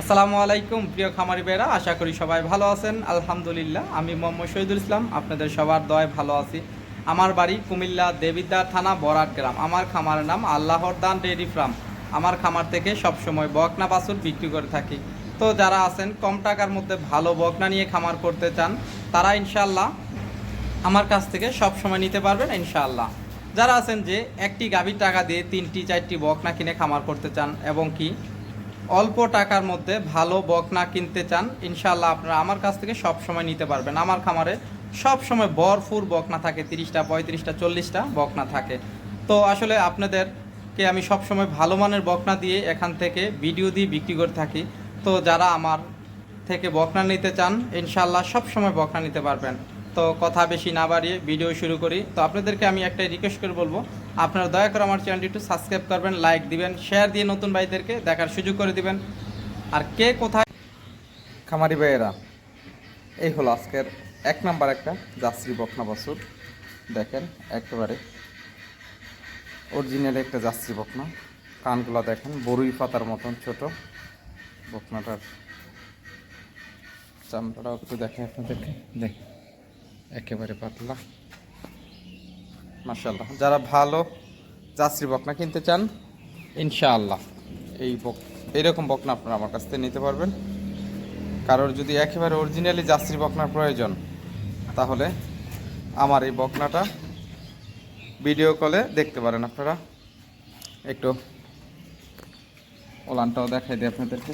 আসসালামু আলাইকুম, প্রিয় খামারি বেরা আশা করি সবাই ভালো আছেন। আলহামদুলিল্লাহ, আমি মোহাম্মদ শহীদুল ইসলাম, আপনাদের সবার দয় ভালো আছি। আমার বাড়ি কুমিল্লা দেবিদ্বার থানা, বরাট গ্রাম। আমার খামারের নাম আল্লাহর দান ডেয়ারি ফার্ম। আমার খামার থেকে সবসময় বকনা বাছুর বিক্রি করে থাকি। তো যারা আছেন, কম টাকার মধ্যে ভালো বকনা নিয়ে খামার করতে চান, তারা ইনশাল্লাহ আমার কাছ থেকে সব সময় নিতে পারবেন, ইনশাআল্লাহ। যারা আছেন যে একটি গাভীর টাকা দিয়ে তিনটি, চারটি বকনা কিনে খামার করতে চান, এবং কি অল্প টাকার মধ্যে ভালো বকনা কিনতে চান ইনশাল্লাহ আপনারা আমার কাছ থেকে সব সময় নিতে পারবেন। আমার খামারে সব সময় ভরপুর বকনা থাকে, তিরিশটা, পঁয়ত্রিশটা, চল্লিশটা বকনা থাকে। তো আসলে আপনাদেরকে আমি সব সময় ভালো মানের বকনা দিয়ে এখান থেকে ভিডিও দিয়ে বিক্রি করে থাকি। তো যারা আমার থেকে বকনা নিতে চান ইনশাল্লাহ সব সময় বকনা নিতে পারবেন। তো কথা বেশি না বাড়িয়ে ভিডিও শুরু করি। তো আপনাদেরকে আমি একটা রিকোয়েস্ট করে বলব, আপনারা দয়া করে আমার চ্যানেলটি একটু সাবস্ক্রাইব করবেন লাইক দিবেন শেয়ার দিয়ে নতুন ভাইদেরকে দেখার সুযোগ করে দিবেন। আর কে কোথায়? খামারি ভাইয়েরা, এই হলো আজকের এক নাম্বার একটা জাসরি বকনা বাছুর। দেখেন, একেবারে অরিজিনাল একটা জাসরি বকনা। কানগুলো দেখেন, বরুই পাতার মতন ছোট। বকনাটার চামড়াটাও একটু দেখে আপনাদেরকে। দেখ। একেবারে পাতলা। মাশাল্লাহ যারা ভালো যাত্রী বকনা কিনতে চান, ইনশাআল্লাহ এই বক, এইরকম বকনা আপনারা আমার কাছ থেকে নিতে পারবেন। কারোর যদি একেবারে অরিজিনালি যাত্রী বকনার প্রয়োজন, তাহলে আমার এই বকনাটা ভিডিও কলে দেখতে পারেন আপনারা। একটু ওলানটাও দেখাই দিই আপনাদেরকে।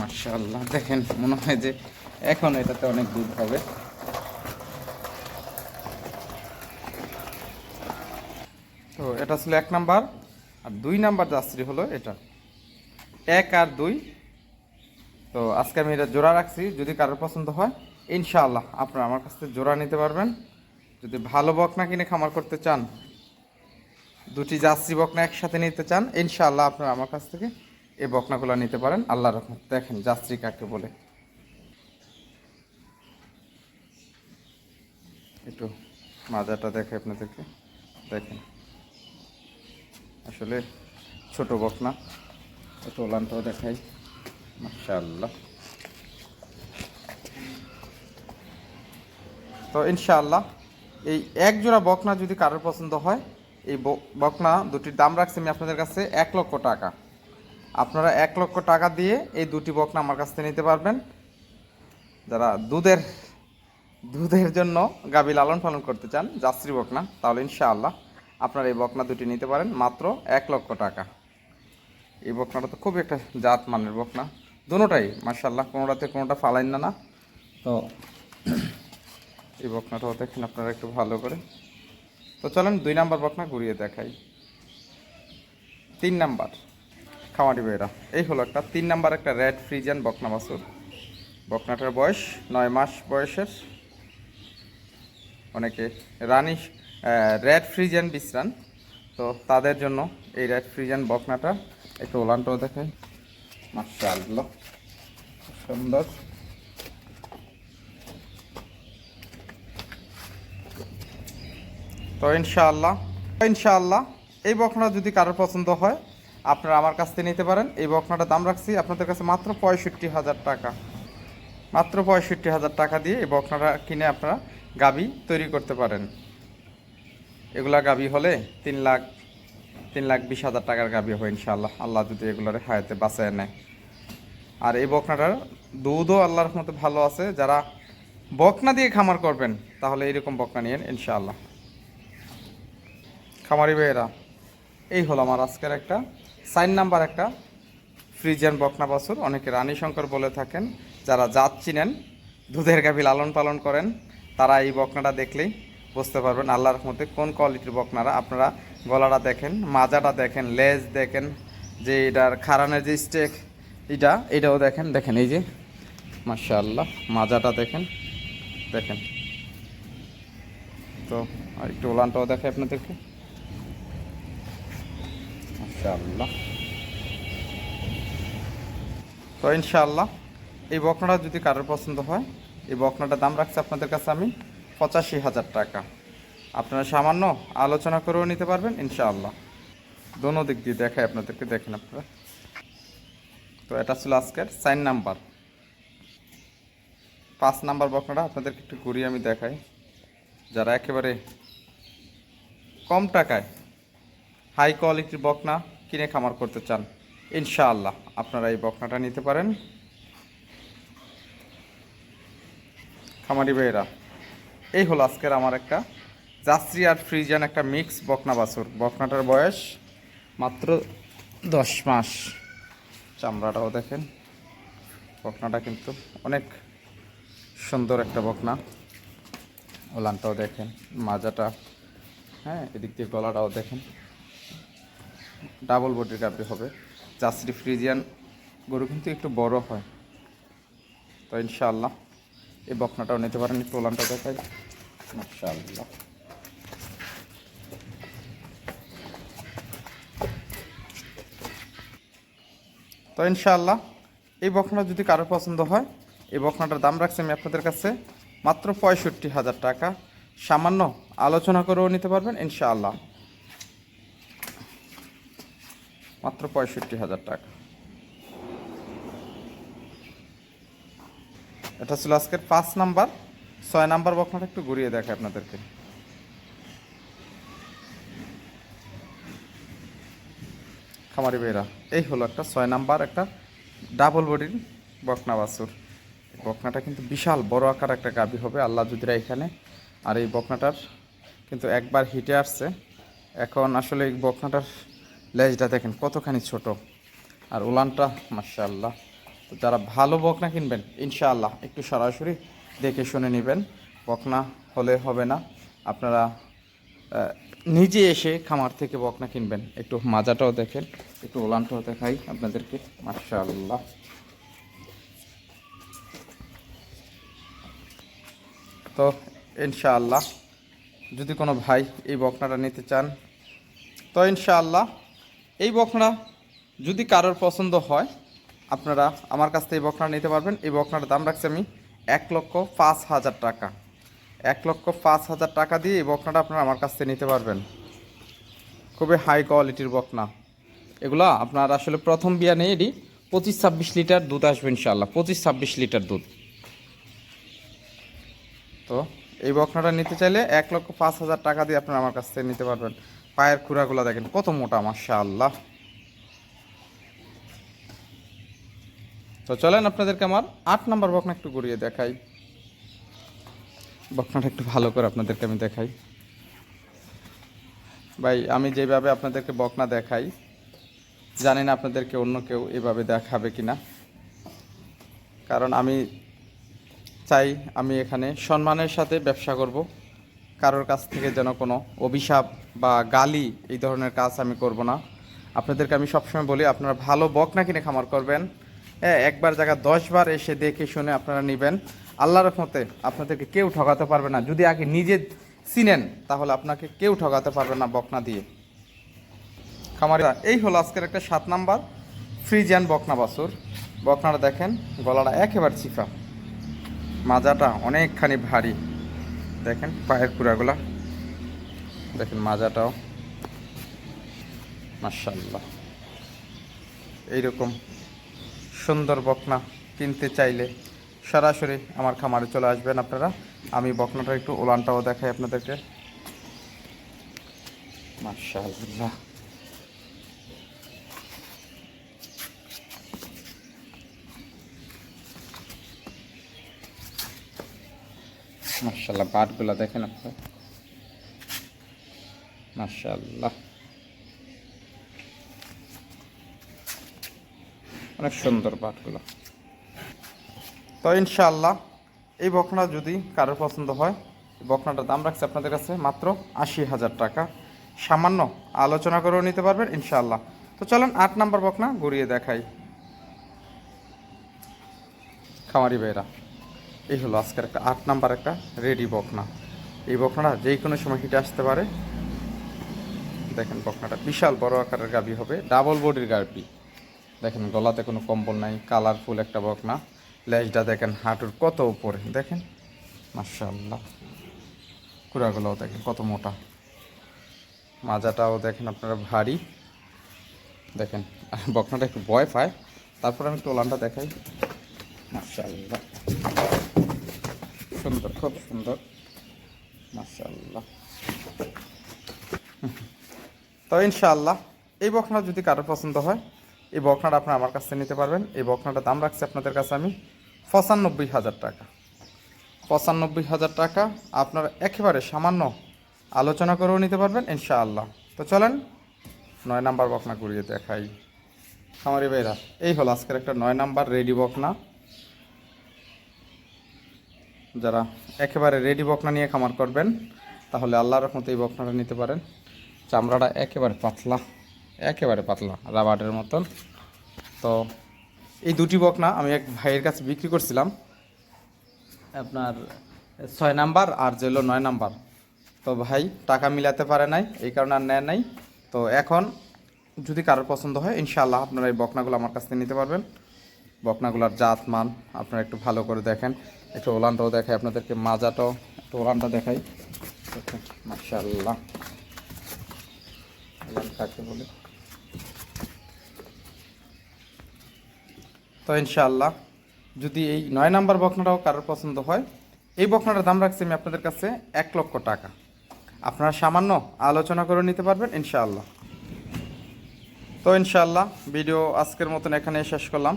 মার্শাল্লাহ দেখেন মনে হয় যে এখন এটাতে অনেক দুধ হবে। তো এটা ছিল এক নাম্বার। আর দুই নাম্বার যাত্রী হলো এটা। এক আর দুই। তো আজকে আমি এটা জোড়া রাখছি, যদি কারোর পছন্দ হয়, ইনশাআল্লাহ আপনারা আমার কাছ থেকে জোড়া নিতে পারবেন। যদি ভালো বকনা কিনে খামার করতে চান, দুটি যাত্রী বকনা একসাথে নিতে চান, ইনশাআল্লাহ আপনারা আমার কাছ থেকে এই বকনাগুলো নিতে পারেন। আল্লাহ রহমত দেখেন যাত্রী কাকে বলে। একটু মাজাটা দেখে আপনাদেরকে। দেখেন। আসলে ছোট বকনা। একটু ওলানটাও দেখাই। মাশাআল্লাহ। তো ইনশাআল্লাহ, এই এক জোড়া বকনা যদি কারোর পছন্দ হয়, এই বকনা দুটির দাম রাখছি আমি আপনাদের কাছে এক লক্ষ টাকা। আপনারা এক লক্ষ টাকা দিয়ে এই দুটি বকনা আমার কাছ থেকে নিতে পারবেন। যারা দুধের দুধের জন্য গাভী লালন পালন করতে চান, যাত্রী বকনা, তাহলে ইনশাআল্লাহ আপনারা এই বকনা দুটি নিতে পারেন, মাত্র এক লক্ষ টাকা। এই বকনাটা তো খুব একটা জাত মানের বকনা। দুটোটাই মার্শাল্লাহ কোনোটাতে কোনোটা ফালাইন না না। তো এই বকনাটাও দেখেন আপনারা একটু ভালো করে। তো চলেন দুই নাম্বার বকনা ঘুরিয়ে দেখাই। তিন নাম্বার, খামারি বেড়া এই হলো একটা তিন নাম্বার একটা রেড ফ্রিজিয়ান বকনা বাছুর। বকনাটার বয়স নয় মাস বয়সের। অনেকে রানি রেড ফ্রিজেন বিশ্রান তো তাদের জন্য এই রেড ফ্রিজেন বকনাটা একটু ওলানটাও দেখাই মাশাআল্লাহ, সুন্দর। তো ইনশাআল্লাহ ইনশাআল্লাহ, এই বকনা যদি কারোর পছন্দ হয়, আপনারা আমার কাছ থেকে নিতে পারেন। এই বকনাটা দাম রাখছি আপনাদের কাছে মাত্র পঁয়ষট্টি হাজার টাকা। মাত্র পঁয়ষট্টি হাজার টাকা দিয়ে এই বকনাটা কিনে আপনারা গাবি তৈরি করতে পারেন। এগুলা গাবি হলে তিন লাখ তিন লাখ বিশ হাজার টাকার গাবি হয় ইনশাআল্লাহ। আল্লাহ যদি এগুলোর হায়াতে বাঁচায় নেয়। আর এই বকনাটার দুধও আল্লাহর মতো ভালো আছে। যারা বকনা দিয়ে খামার করবেন, তাহলে এইরকম বকনা নিয়েন ইনশাআল্লাহ। খামারি ভাইয়েরা, এই হলো আমার আজকের একটা, সাইন নাম্বার একটা, ফ্রিজিয়ান বকনা বাছুর। অনেকে রানী শঙ্কর বলে থাকেন, যারা জাত চিনেন, দুধের গাভী লালন পালন করেন, তারা এই বকনাটা দেখলেই বুঝতে পারবেন আল্লাহর মধ্যে কোন কোয়ালিটির বকনারা। আপনারা গলাটা দেখেন, মাজাটা দেখেন, লেজ দেখেন, যে এটার খারানের যে স্টেক, এটা, এটাও দেখেন দেখেন এই যে, মাশাআল্লাহ, মাজাটা দেখেন দেখেন। তো আর একটু ওলানটাও দেখে আপনাদেরকে। তো ইনশাআল্লাহ, এই বকনাটা যদি কারোর পছন্দ হয়, এই বকনাটার দাম রাখছে আপনাদের কাছে আমি। পঁচাশি হাজার টাকা। আপনারা সামান্য আলোচনা করেও নিতে পারবেন, ইনশাআল্লাহ। দোনো দিক দিয়ে দেখায় আপনাদেরকে, দেখেন আপনারা। তো এটা ছিল আজকের সাইন নাম্বার। পাঁচ নাম্বার বকনাটা আপনাদেরকে একটু ঘুরিয়ে আমি দেখাই। যারা একেবারে কম টাকায় হাই কোয়ালিটির বকনা কিনে খামার করতে চান, ইনশাআল্লাহ আপনারা এই বকনাটা নিতে পারেন। খামারি ভাইয়েরা এই হলো আজকের আমার একটা জাস্ত্রি আর ফ্রিজান একটা মিক্স বকনা বাছুর। বকনাটার বয়স মাত্র দশ মাস। চামড়াটাও দেখেন, বকনাটা কিন্তু অনেক সুন্দর একটা বকনা। ওলানটাও দেখেন, মাজাটা হ্যাঁ এদিক দিয়ে গলাটাও দেখেন। ডাবল বডির গাবি হবে। জাস্ট্রি ফ্রিজিয়ান গরু কিন্তু একটু বড় হয়। তো ইনশাআল্লাহ এই বকনাটাও নিতে পারেন, একটু ওলানটা দেখাই। মাশাআল্লাহ। তো ইনশাআল্লাহ, এই বকনা যদি কারও পছন্দ হয়, এই বকনাটার দাম রাখছি আমি আপনাদের কাছে মাত্র পঁয়ষট্টি হাজার টাকা। সামান্য আলোচনা করেও নিতে পারবেন, ইনশাআল্লাহ। মাত্র পঁয়ষট্টি হাজার টাকা। এটা ছিল আজকের পাঁচ নাম্বার। ছয় নাম্বার বকনাটা একটু ঘুরিয়ে দেখে আপনাদেরকে। খামারি বেরা এই হলো একটা ছয় নাম্বার, একটা ডাবল বডির বকনা বাছুর। বকনাটা কিন্তু বিশাল বড় আকার একটা গাবি হবে, আল্লাহ যদিরা এখানে। আর এই বকনাটার কিন্তু একবার হিটে আসছে। এখন আসলে এই বকনাটার লেজটা দেখেন কতখানি ছোট। আর উলানটা মার্শাল্লাহ তো যারা ভালো বকনা কিনবেন, ইনশাআল্লাহ একটু সরাসরি দেখে শুনে নেবেন। বকনা হলে হবে না। আপনারা নিজে এসে খামার থেকে বকনা কিনবেন। একটু মাজাটাও দেখেন, একটু ওলানটাও দেখাই আপনাদেরকে মার্শাল্লাহ তো ইনশাআল্লাহ, যদি কোনো ভাই এই বকনাটা নিতে চান, তো ইনশাআল্লাহ এই বকনা যদি কারোর পছন্দ হয় আপনারা আমার কাছ থেকে এই বকনা নিতে পারবেন। এই বকনার দাম রাখছি আমি এক লক্ষ পাঁচ হাজার টাকা। এক লক্ষ পাঁচ হাজার টাকা দিয়ে এই বকনাটা আপনারা আমার কাছ থেকে নিতে পারবেন। খুবই হাই কোয়ালিটির বকনা। এগুলা আপনার আসলে প্রথম বিয়া নেই এটি পঁচিশ ছাব্বিশ লিটার দুধ আসবে ইনশাআল্লাহ, পঁচিশ ছাব্বিশ লিটার দুধ। তো এই বকনাটা নিতে চাইলে এক লক্ষ পাঁচ হাজার টাকা দিয়ে আপনারা আমার কাছ থেকে নিতে পারবেন। পায়ের খুঁড়াগুলো দেখেন কত মোটা মাসা আল্লাহ তো চলেন আপনাদেরকে আমার আট নম্বর বকনা একটু ঘুরিয়ে দেখাই। বকনাটা একটু ভালো করে আপনাদেরকে আমি দেখাই। ভাই, আমি যেভাবে আপনাদেরকে বকনা দেখাই, জানি না আপনাদেরকে অন্য কেউ এভাবে দেখাবে কি না কারণ আমি চাই আমি এখানে সম্মানের সাথে ব্যবসা করব। কারোর কাছ থেকে যেন কোনো অভিশাপ বা গালি এই ধরনের কাজ আমি করব না। আপনাদেরকে আমি সবসময় বলি, আপনারা ভালো বকনা কিনে খামার করবেন। হ্যাঁ একবার জায়গা দশবার এসে দেখে শুনে আপনারা নেবেন। আল্লাহর রহমতে আপনাদেরকে কেউ ঠকাতে পারবে না। যদি আগে নিজে চিনেন, তাহলে আপনাকে কেউ ঠকাতে পারবে না বকনা দিয়ে। খামারি এই হলো আজকের একটা সাত নাম্বার ফ্রিজিয়ান বকনা বাছুর। বকনাটা দেখেন, গলাটা একেবারে চিফা মাজাটা অনেকখানি ভারী। দেখেন, পায়ের কুড়াগুলা। দেখেন মাজাটাও। মার্শাল্লাহ এইরকম সুন্দর বকনা কিনতে চাইলে সরাসরি আমার খামারে চলে আসবেন আপনারা। আমি বকনাটা একটু ওলানটাও দেখাই আপনাদেরকে। মার্শাল্লাহ মার্শাল্লাহ বাটগুলা দেখেন আপনারা। মার্শাল্লাহ অনেক সুন্দর বাটগুলো তো ইনশাআল্লাহ, এই বকনা যদি কারোর পছন্দ হয় বকনাটার দাম রাখছে আপনাদের কাছে মাত্র আশি হাজার টাকা। সামান্য আলোচনা করেও নিতে পারবেন ইনশাআল্লাহ। তো চলেন আট নাম্বার বকনা ঘুরিয়ে দেখাই। খামারি ভাইরা, এই হলো আজকের একটা আট নাম্বার একটা রেডি বকনা। এই বকনাটা যে কোনো সময় হিটে আসতে পারে। দেখেন বকনাটা বিশাল বড় আকারের গাবি হবে, ডাবল বডির গাবি। দেখেন, গলাতে কোনো কম্বল নাই কালারফুল একটা বকনা। লেজটা দেখেন, হাঁটুর কত উপরে, দেখেন? মার্শাল্লাহ কুড়াগুলোও দেখেন, কত মোটা। মাজাটাও দেখেন, আপনারা ভারী। দেখেন বকনাটা একটু ভয় পায়। তারপর আমি ওলানটা দেখাই। মাশাআল্লাহ। সুন্দর, খুব সুন্দর। মাশাআল্লাহ। তো ইনশাআল্লাহ, এই বকনা যদি কারোর পছন্দ হয় এই বকনাটা আপনি আমার কাছ থেকে নিতে পারবেন। এই বকনাটার দাম রাখছি আপনাদের কাছে আমি পঁচানব্বই হাজার টাকা। পঁচানব্বই হাজার টাকা আপনারা একেবারে সামান্য আলোচনা করেও নিতে পারবেন, ইনশাআল্লাহ। তো চলেন, নয় নাম্বার বকনা ঘুরিয়ে দেখাই। খামারি ভাইরা, এই হলো আজকের একটা নয় নাম্বার রেডি বকনা। যারা একেবারে রেডি বকনা নিয়ে খামার করবেন, তাহলে আল্লাহর রহমতে এই বকনাটা নিতে পারেন। চামড়াটা একেবারে পাতলা। একেবারে পাতলা, রাবারের মতন। তো এই দুটি বকনা আমি এক ভাইয়ের কাছে বিক্রি করছিলাম। আপনার ছয় নাম্বার আর হলো নয় নাম্বার। তো ভাই টাকা মিলাতে পারে নাই, এই কারণে আর নেয় নাই। তো এখন যদি কারোর পছন্দ হয়, ইনশাআল্লাহ আপনারা এই বকনাগুলো আমার কাছ থেকে নিতে পারবেন। বকনাগুলোর জাত মান আপনারা একটু ভালো করে দেখেন। একটু ওলানটাও দেখাই আপনাদেরকে, মাজাটাও একটু ওলানটা দেখাই। মার্শাল্লাহ বলে? তো ইনশাআল্লাহ, যদি এই নয় নাম্বার বকনাটাও কারোর পছন্দ হয়, এই বকনাটার দাম রাখছি আমি আপনাদের কাছে এক লক্ষ টাকা। আপনারা সামান্য আলোচনা করে নিতে পারবেন ইনশাআল্লাহ। তো ইনশাআল্লাহ, ভিডিও আজকের মতন এখানে শেষ করলাম।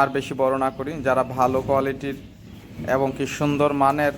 আর বেশি বড় না করি, যারা ভালো কোয়ালিটির এবং কি সুন্দর মানের